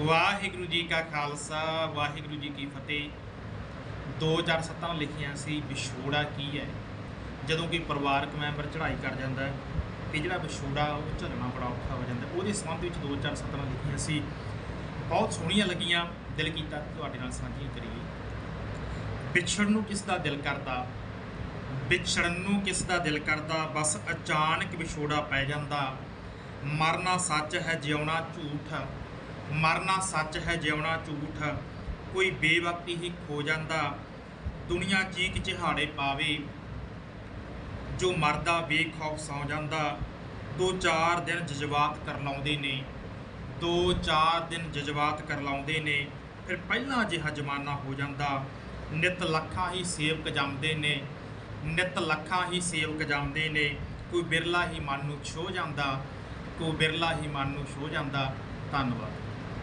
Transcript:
ਵਾਹਿਗੁਰੂ ਜੀ ਕਾ ਖਾਲਸਾ, ਵਾਹਿਗੁਰੂ ਜੀ ਕੀ ਫਤਿਹ। ਦੋ ਚਾਰ ਸੱਤਾਂ ਲਿਖੀਆਂ ਸੀ, ਵਿਛੋੜਾ ਕੀ ਹੈ? ਜਦੋਂ ਕੋਈ ਪਰਿਵਾਰਕ ਮੈਂਬਰ ਚੜ੍ਹਾਈ ਕਰ ਜਾਂਦਾ ਹੈ ਤੇ ਜਿਹੜਾ ਵਿਛੋੜਾ, ਉਹ ਝੱਲਣਾ ਬੜਾ ਔਖਾ ਹੋ ਜਾਂਦਾ ਉਹਦੇ ਸੰਬੰਧ ਵਿੱਚ ਦੋ ਚਾਰ ਸੱਤਾਂ ਲਿਖੀਆਂ ਸੀ। ਬਹੁਤ ਸੋਹਣੀਆਂ ਲੱਗੀਆਂ। ਦਿਲ ਕੀਤਾ ਤੁਹਾਡੇ ਨਾਲ ਸਾਂਝੀਆਂ ਕਰੀਏ। ਵਿਛੜਨ ਨੂੰ ਕਿਸ ਦਾ ਦਿਲ ਕਰਦਾ? ਵਿਛੜਨ ਨੂੰ ਕਿਸ ਦਾ ਦਿਲ ਕਰਦਾ? ਬਸ ਅਚਾਨਕ ਵਿਛੋੜਾ ਪੈ ਜਾਂਦਾ। ਮਰਨਾ ਸੱਚ ਹੈ, ਜਿਉਣਾ ਝੂਠ ਮਰਨਾ ਸੱਚ ਹੈ, ਜਿਉਣਾ ਝੂਠ। ਕੋਈ ਬੇਵਕਤੀ ਹੀ ਖੋ ਜਾਂਦਾ। ਦੁਨੀਆ ਚੀਕ ਚਿਹਾੜੇ ਪਾਵੇ। ਜੋ ਮਰਦਾ ਬੇਖੌਫ ਸੌ ਜਾਂਦਾ। ਦੋ ਚਾਰ ਦਿਨ ਜਜ਼ਬਾਤ ਕਰ ਲਾਉਂਦੇ ਨੇ। ਦੋ ਚਾਰ ਦਿਨ ਜਜ਼ਬਾਤ ਕਰ ਲਾਉਂਦੇ ਨੇ। ਫਿਰ ਪਹਿਲਾਂ ਜਿਹਾ ਜ਼ਮਾਨਾ ਹੋ ਜਾਂਦਾ। ਨਿਤ ਲੱਖਾਂ ਹੀ ਸੇਵਕ ਜੰਮਦੇ ਨੇ। ਨਿਤ ਲੱਖਾਂ ਹੀ ਸੇਵਕ ਜੰਮਦੇ ਨੇ। ਕੋਈ ਬਿਰਲਾ ਹੀ ਮਨ ਨੂੰ ਛੋ ਜਾਂਦਾ। ਕੋਈ ਬਿਰਲਾ ਹੀ ਮਨ ਨੂੰ ਛੋ ਜਾਂਦਾ। ਧੰਨਵਾਦ।